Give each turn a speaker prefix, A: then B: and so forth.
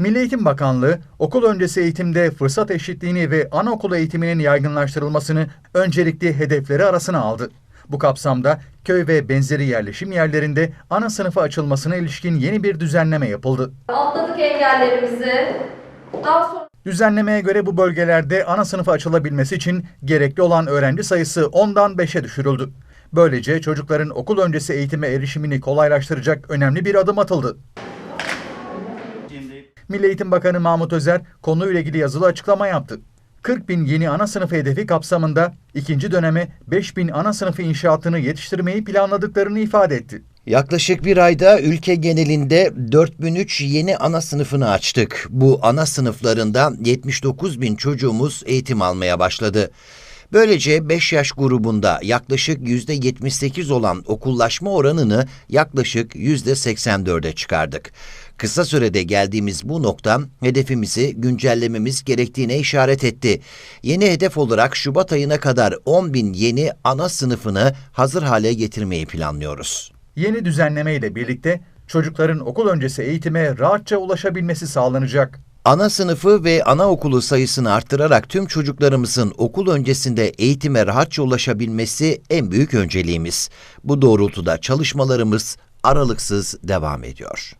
A: Milli Eğitim Bakanlığı, okul öncesi eğitimde fırsat eşitliğini ve anaokulu eğitiminin yaygınlaştırılmasını öncelikli hedefleri arasına aldı. Bu kapsamda köy ve benzeri yerleşim yerlerinde ana sınıfı açılmasına ilişkin yeni bir düzenleme yapıldı.
B: Atladık engellerimizi. Daha sonra
A: Düzenlemeye göre bu bölgelerde ana sınıfı açılabilmesi için gerekli olan öğrenci sayısı 10'dan 5'e düşürüldü. Böylece çocukların okul öncesi eğitime erişimini kolaylaştıracak önemli bir adım atıldı. Milli Eğitim Bakanı Mahmut Özer konuyla ilgili yazılı açıklama yaptı. 40 bin yeni ana sınıfı hedefi kapsamında ikinci döneme 5 bin ana sınıfı inşaatını yetiştirmeyi planladıklarını ifade etti.
C: Yaklaşık bir ayda ülke genelinde 4003 yeni ana sınıfını açtık. Bu ana sınıflarında 79 bin çocuğumuz eğitim almaya başladı. Böylece 5 yaş grubunda yaklaşık %78 olan okullaşma oranını yaklaşık %84'e çıkardık. Kısa sürede geldiğimiz bu nokta hedefimizi güncellememiz gerektiğine işaret etti. Yeni hedef olarak Şubat ayına kadar 10 bin yeni ana sınıfını hazır hale getirmeyi planlıyoruz.
A: Yeni düzenleme ile birlikte çocukların okul öncesi eğitime rahatça ulaşabilmesi sağlanacak.
C: Ana sınıfı ve anaokulu sayısını arttırarak tüm çocuklarımızın okul öncesinde eğitime rahatça ulaşabilmesi en büyük önceliğimiz. Bu doğrultuda çalışmalarımız aralıksız devam ediyor.